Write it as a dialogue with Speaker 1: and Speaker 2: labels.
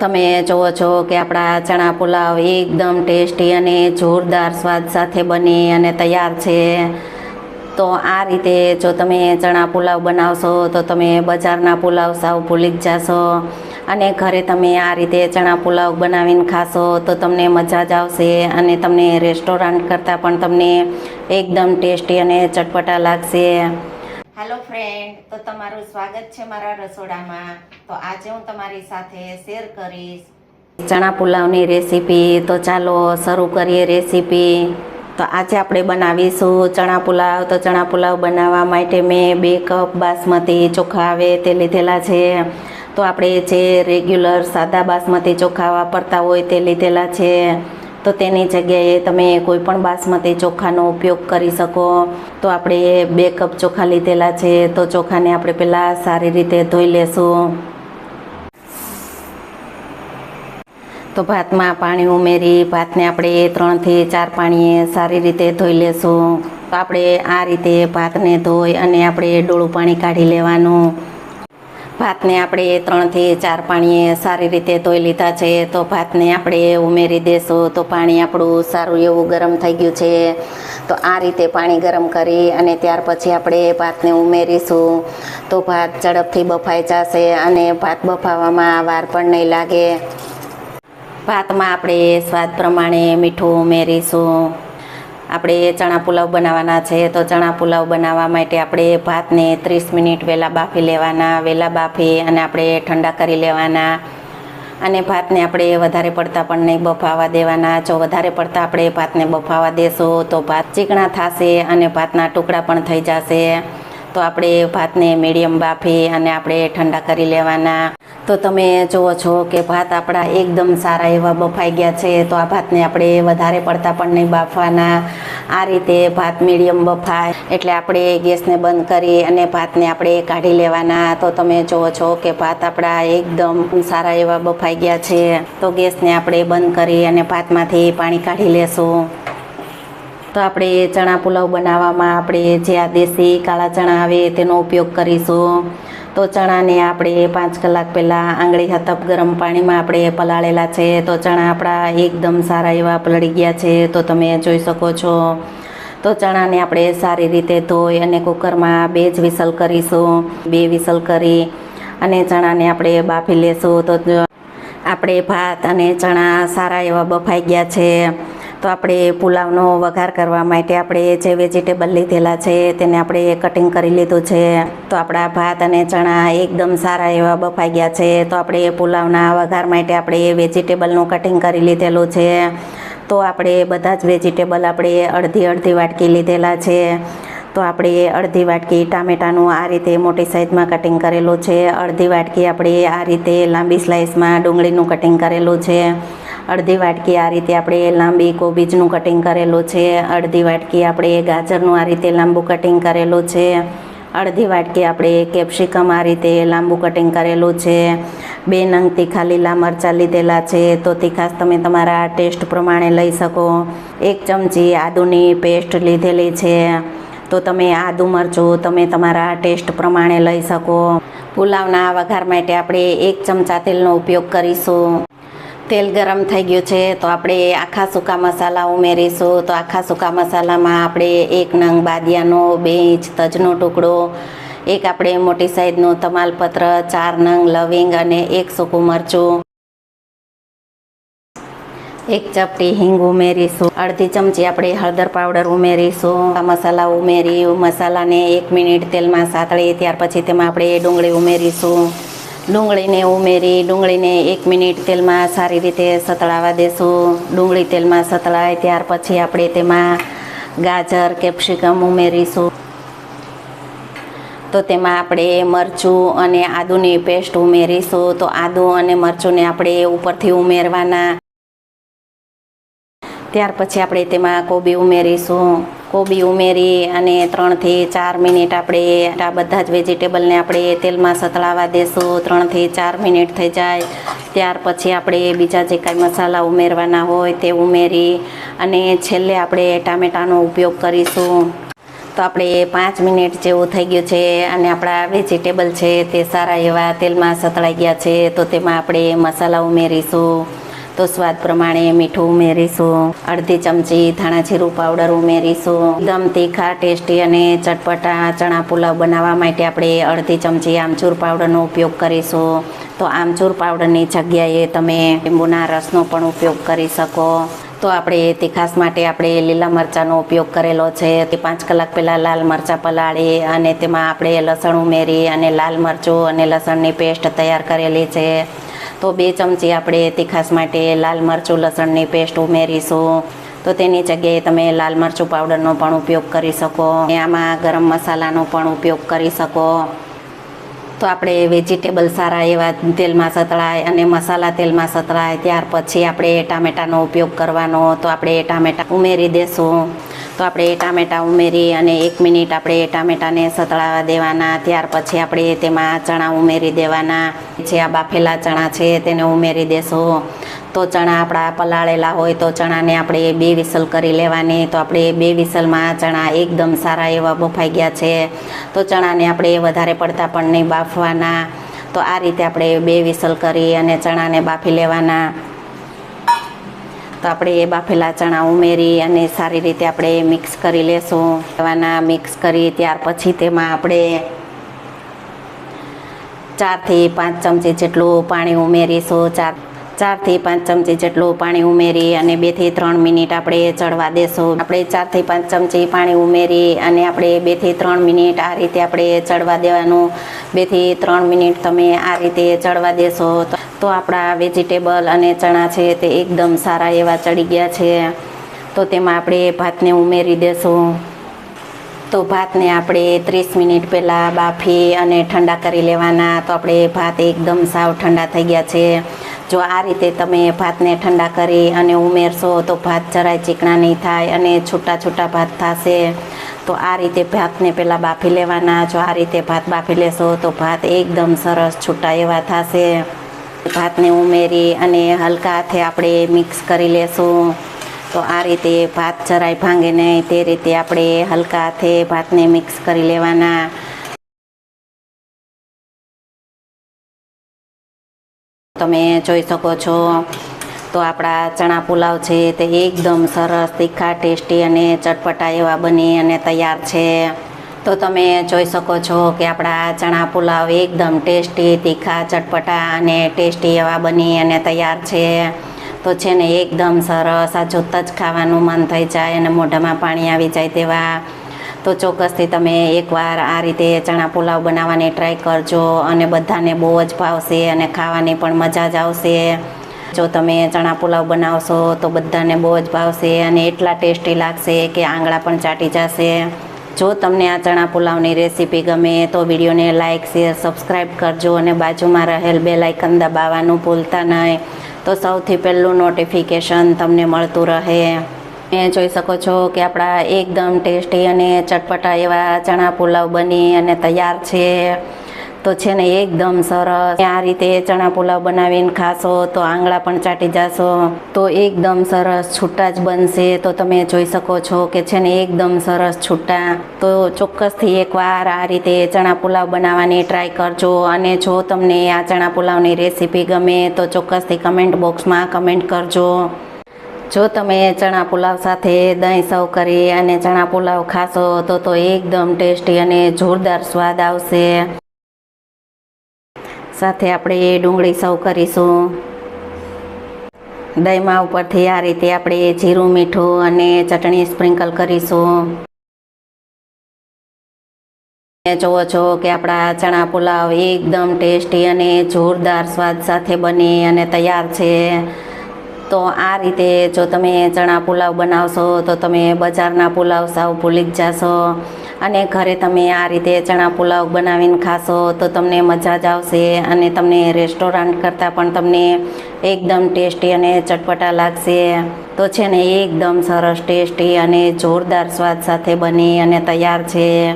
Speaker 1: તમે જુઓ છો કે આપણા ચણા પુલાવ એકદમ ટેસ્ટી અને જોરદાર સ્વાદ સાથે બની અને તૈયાર છે. તો આ રીતે જો તમે ચણા પુલાવ બનાવશો, તો તમે બજારના પુલાવ સાવ ભૂલી જ જાશો. અને ઘરે તમે આ રીતે ચણા પુલાવ બનાવીને ખાશો, તો તમને મજા જ આવશે અને તમને રેસ્ટોરન્ટ કરતાં પણ તમને એકદમ ટેસ્ટી અને ચટપટા લાગશે. હેલો ફ્રેન્ડ તો તમારું સ્વાગત છે મારા રસોડામાં. તો આજે હું તમારી સાથે શેર કરીશ. ચણા પુલાવની રેસીપી તો ચાલો શરૂ કરીએ રેસીપી તો આજે આપણે બનાવીશું ચણા પુલાવ. તો ચણા પુલાવ બનાવવા માટે મેં બે કપ બાસમતી ચોખા આવે તે લીધેલા છે. તો આપણે જે રેગ્યુલર સાદા બાસમતી ચોખા વાપરતા હોય તે લીધેલા છે. તો તેની જગ્યાએ તમે કોઈ પણ બાસમતી ચોખાનો ઉપયોગ કરી શકો. તો આપણે બે કપ ચોખા લીધેલા છે, તો ચોખાને આપણે પહેલાં સારી રીતે ધોઈ લેશું. તો ભાતમાં પાણી ઉમેરી, ભાતને આપણે ત્રણથી ચાર પાણીએ સારી રીતે ધોઈ લેશું. તો આપણે આ રીતે ભાતને ધોઈ અને આપણે ડોળું પાણી કાઢી લેવાનું. ભાતને આપણે ત્રણથી ચાર પાણીએ સારી રીતે ધોઈ લીધા છે, તો ભાતને આપણે ઉમેરી દેશું, તો પાણી આપણું સારું એવું ગરમ થઈ ગયું છે. તો આ રીતે પાણી ગરમ કરી અને ત્યાર પછી આપણે ભાતને ઉમેરીશું. તો ભાત ઝડપથી બફાઈ જશે અને ભાત બફાવામાં વાર પણ નહીં લાગે. ભાતમાં આપણે સ્વાદ પ્રમાણે મીઠું ઉમેરીશું. આપણે ચણા પુલાવ બનાવવાના છે, તો ચણા પુલાવ બનાવવા માટે આપણે ભાતને ત્રીસ મિનિટ વહેલા બાફી લેવાના, વહેલા બાફી અને આપણે ઠંડા કરી લેવાના. અને ભાતને આપણે વધારે પડતા પણ નહીં બફાવા દેવાના. જો વધારે પડતા આપણે ભાતને બફાવા દેશું, તો ભાત ચીકણા થશે અને ભાતના ટુકડા પણ થઈ જશે. તો આપણે ભાતને મીડિયમ બાફી અને આપણે ઠંડા કરી લેવાના. તો તમે જુઓ છો કે ભાત આપણા એકદમ સારા એવા બફાઈ ગયા છે, તો આ ભાતને આપણે વધારે પડતા પણ નહીં બાફવાના. આ રીતે ભાત મીડિયમ બફાય, એટલે આપણે ગેસને બંધ કરી અને ભાતને આપણે કાઢી લેવાના. તો તમે જુઓ છો કે ભાત આપણા એકદમ સારા એવા બફાઈ ગયા છે. તો ગેસને આપણે બંધ કરી અને ભાતમાંથી પાણી કાઢી લેશું. તો આપણે ચણા પુલાવ બનાવવામાં આપણે જે આ દેશી કાળા ચણા આવે તેનો ઉપયોગ કરીશું. તો ચણાને આપણે પાંચ કલાક પહેલાં આંગળી હતપ ગરમ પાણીમાં આપણે પલાળેલા છે. તો ચણા આપણા એકદમ સારા એવા પલળી ગયા છે. તો તમે જોઈ શકો છો. તો ચણાને આપણે સારી રીતે ધોઈ અને કુકરમાં બે જ વિસલ કરીશું. બે વિસલ કરી અને ચણાને આપણે બાફી લેશું. તો આપણે ભાત અને ચણા સારા એવા બફાઈ ગયા છે. તો આપણે પુલાવનો વઘાર કરવા માટે આપણે જે વેજીટેબલ લીધેલા છે, તેને આપણે કટિંગ કરી લીધું છે. તો આપણા ભાત અને ચણા એકદમ સારા એવા બફાઈ ગયા છે. તો આપણે પુલાવના વઘાર માટે આપણે વેજીટેબલનું કટિંગ કરી લીધેલું છે. તો આપણે બધા જ વેજીટેબલ આપણે અડધી અડધી વાટકી લીધેલા છે. તો આપણે અડધી વાટકી ટામેટાનું આ રીતે મોટી સાઈઝમાં કટિંગ કરેલું છે. અડધી વાટકી આપણે આ રીતે લાંબી સ્લાઇસમાં ડુંગળીનું કટિંગ કરેલું છે. અડધી વાટકી આ રીતે આપણે લાંબી કોબીજનું કટિંગ કરેલું છે, અડધી વાટકી આપણે ગાજરનું આ રીતે લાંબુ કટિંગ કરેલું છે, અડધી વાટકી આપણે કેપ્સિકમ આ રીતે લાંબુ કટિંગ કરેલું છે, બે નંગ તીખા લીલા મરચાં લીધેલા છે, તો તીખાશ તમે તમારા ટેસ્ટ પ્રમાણે લઈ શકો. એક ચમચી આદુની પેસ્ટ લીધેલી છે, તો તમે આદુ મરચું તમે તમારા ટેસ્ટ પ્રમાણે લઈ શકો. પુલાવના વઘાર માટે આપણે એક ચમચા તેલનો ઉપયોગ કરીશું. તેલ ગરમ થઈ ગયું છે, તો આપણે આખા સૂકા મસાલા ઉમેરીશું. તો આખા સૂકા મસાલામાં આપણે એક નંગ બાદિયાનો, બે ઇંચ તજનો ટુકડો, એક આપણે મોટી સાઈઝનું તમાલપત્ર, ચાર નંગ લવિંગ અને એક સૂકું મરચું, એક ચપટી હિંગ ઉમેરીશું, અડધી ચમચી આપણે હળદર પાવડર ઉમેરીશું. આ મસાલા ઉમેરી, મસાલાને એક મિનિટ તેલમાં સાતળી, ત્યાર પછી તેમાં આપણે ડુંગળી ઉમેરીશું. ડુંગળીને ઉમેરી, ડુંગળીને એક મિનિટ તેલમાં સારી રીતે સતળાવા દેશું. ડુંગળી તેલમાં સતળાય ત્યાર પછી આપણે તેમાં ગાજર, કેપ્સિકમ ઉમેરીશું. તો તેમાં આપણે મરચું અને આદુની પેસ્ટ ઉમેરીશું. તો આદુ અને મરચુંને આપણે ઉપરથી ઉમેરવાના. ત્યાર પછી આપણે તેમાં કોબી ઉમેરીશું. કોબી ઉમેરી અને ત્રણથી ચાર મિનિટ આપણે આ બધા જ વેજીટેબલને આપણે તેલમાં સતળાવા દેશું. ત્રણથી ચાર મિનિટ થઈ જાય. ત્યાર પછી આપણે બીજા જે કાંઈ મસાલા ઉમેરવાના હોય તે ઉમેરી અને છેલ્લે આપણે ટામેટાનો ઉપયોગ કરીશું. તો આપણે પાંચ મિનિટ જેવું થઈ ગયું છે અને આપણા વેજીટેબલ છે તે સારા એવા તેલમાં સતળાઈ ગયા છે. તો તેમાં આપણે મસાલા ઉમેરીશું. તો સ્વાદ પ્રમાણે મીઠું ઉમેરીશું, અડધી ચમચી ધાણા જીરું પાવડર ઉમેરીશું. એકદમ તીખા ટેસ્ટી અને ચટપટા ચણા પુલાવ બનાવવા માટે આપણે અડધી ચમચી આમચૂર પાવડરનો ઉપયોગ કરીશું. તો આમચૂર પાવડરની જગ્યાએ તમે લીંબુના રસનો પણ ઉપયોગ કરી શકો. તો આપણે તીખાસ માટે આપણે લીલા મરચાંનો ઉપયોગ કરેલો છે. તે પાંચ કલાક પહેલાં લાલ મરચાં પલાળી અને તેમાં આપણે લસણ ઉમેરી અને લાલ મરચું અને લસણની પેસ્ટ તૈયાર કરેલી છે. તો બે ચમચી આપણે તીખાસ માટે લાલ મરચું, લસણની પેસ્ટ ઉમેરીશું. તો તેની જગ્યાએ તમે લાલ મરચું પાવડરનો પણ ઉપયોગ કરી શકો. આમાં ગરમ મસાલાનો પણ ઉપયોગ કરી શકો. તો આપણે વેજીટેબલ સારા એવા તેલમાં સતળાય અને મસાલા તેલમાં સતળાય. ત્યાર પછી આપણે ટામેટાનો ઉપયોગ કરવાનો. તો આપણે ટામેટા ઉમેરી દેશું. તો આપણે ટામેટાં ઉમેરી અને એક મિનિટ આપણે ટામેટાને સતળાવા દેવાના. ત્યાર પછી આપણે તેમાં ચણા ઉમેરી દેવાના. જે આ બાફેલા ચણા છે તેને ઉમેરી દેશો. તો ચણા આપણા પલાળેલા હોય તો ચણાને આપણે બે વિસલ કરી લેવાની. તો આપણે બે વિસલમાં ચણા એકદમ સારા એવા બફાઈ ગયા છે. તો ચણાને આપણે વધારે પડતા પણ નહીં બાફવાના. તો આ રીતે આપણે બે વિસલ કરી અને ચણાને બાફી લેવાના. તો આપણે એ બાફેલા ચણા ઉમેરી અને સારી રીતે આપણે મિક્સ કરી લેશું. એવાના મિક્સ કરી ત્યાર પછી તેમાં આપણે ચારથી પાંચ ચમચી જેટલું પાણી ઉમેરીશું. ચાર, ચારથી પાંચ ચમચી જેટલું પાણી ઉમેરી અને બેથી ત્રણ મિનિટ આપણે ચડવા દેશું. આપણે ચારથી પાંચ ચમચી પાણી ઉમેરી અને આપણે બેથી ત્રણ મિનિટ આ રીતે આપણે ચડવા દેવાનું. બેથી ત્રણ મિનિટ તમે આ રીતે ચડવા દેશો તો આપણા વેજીટેબલ અને ચણા છે તે એકદમ સારા એવા ચડી ગયા છે. તો તેમાં આપણે ભાતને ઉમેરી દેશું. તો ભાતને આપણે ત્રીસ મિનિટ પહેલાં બાફી અને ઠંડા કરી લેવાના. તો આપણે ભાત એકદમ સાવ ઠંડા થઈ ગયા છે. જો આ રીતે તમે ભાતને ઠંડા કરી અને ઉમેરશો તો ભાત જરાય ચીકણા નહીં થાય અને છૂટા છૂટા ભાત થશે. તો આ રીતે ભાતને પહેલાં બાફી લેવાના. જો આ રીતે ભાત બાફી લેશો તો ભાત એકદમ સરસ છૂટા એવા થશે. ભાતને ઉમેરી અને હલકા હાથે આપણે મિક્સ કરી લેશું. તો આ રીતે ભાત જરાય ભાંગે નહીં. તે રીતે આપણે હલકા હાથે ભાતને મિક્સ કરી લેવાના. તમે જોઈ શકો છો. તો આપણા ચણા પુલાવ છે તે એકદમ સરસ, તીખા, ટેસ્ટી અને ચટપટા એવા બની અને તૈયાર છે. તો તમે જોઈ શકો છો કે આપણા ચણા પુલાવ એકદમ ટેસ્ટી, તીખા, ચટપટા અને ટેસ્ટી એવા બની અને તૈયાર છે. તો છે ને એકદમ સરસ, આ જોતાં જ ખાવાનું મન થઈ જાય અને મોઢામાં પાણી આવી જાય તેવા તો ચોક્કસથી તમે એકવાર આ રીતે ચણા પુલાવ બનાવવાની ટ્રાય કરજો અને બધાને બહુ જ ભાવશે અને ખાવાની પણ મજા જ આવશે. જો તમે ચણા પુલાવ બનાવશો તો બધાને બહુ જ ભાવશે અને એટલા ટેસ્ટી લાગશે કે આંગળા પણ ચાટી જશે. જો તમને આ ચણા પુલાવની રેસીપી ગમે તો વિડીયોને લાઇક શેર સબસ્ક્રાઈબ કરજો અને બાજુમાં રહેલ બે લાઇકન દબાવવાનું ભૂલતા નહીં. તો સૌથી પહેલું નોટિફિકેશન તમને મળતું રહે. તમે જોઈ શકો છો કે આપણા એકદમ ટેસ્ટી અને ચટપટા એવા ચણા પુલાવ બની અને તૈયાર છે. તો છે ને એકદમ સરસ. આ રીતે ચણા પુલાવ બનાવીને ખાશો તો આંગળા પણ ચાટી જશો. તો એકદમ સરસ છૂટા જ બનશે. તો તમે જોઈ શકો છો કે છે ને એકદમ સરસ છૂટા. તો ચોક્કસથી એકવાર આ રીતે ચણા પુલાવ બનાવવાની ટ્રાય કરજો. અને જો તમને આ ચણા પુલાવની રેસીપી ગમે તો ચોક્કસથી કમેન્ટ બોક્સમાં કમેન્ટ કરજો. જો તમે ચણા પુલાવ સાથે દહીં સર્વ કરી અને ચણા પુલાવ ખાશો, તો તો એકદમ ટેસ્ટી અને જોરદાર સ્વાદ આવશે. સાથે આપણે ડુંગળી સર્વ કરીશું. દહીંમાં ઉપરથી આ રીતે આપણે જીરું, મીઠું અને ચટણી સ્પ્રિંકલ કરીશું. જોવો છો કે આપણા ચણા પુલાવ એકદમ ટેસ્ટી અને જોરદાર સ્વાદ સાથે બની અને તૈયાર છે. તો આ રીતે જો તમે ચણા પુલાવ બનાવશો, તો તમે બજારના પુલાવ સાવ ભૂલી જ જશો. અને ઘરે તમે આ રીતે ચણા પુલાવ બનાવીને ખાશો, તો તમને મજા જ આવશે. અને તમને રેસ્ટોરન્ટ કરતાં પણ તમને એકદમ ટેસ્ટી અને ચટપટા લાગશે. તો છે ને, એકદમ સરસ ટેસ્ટી અને જોરદાર સ્વાદ સાથે બની અને તૈયાર છે.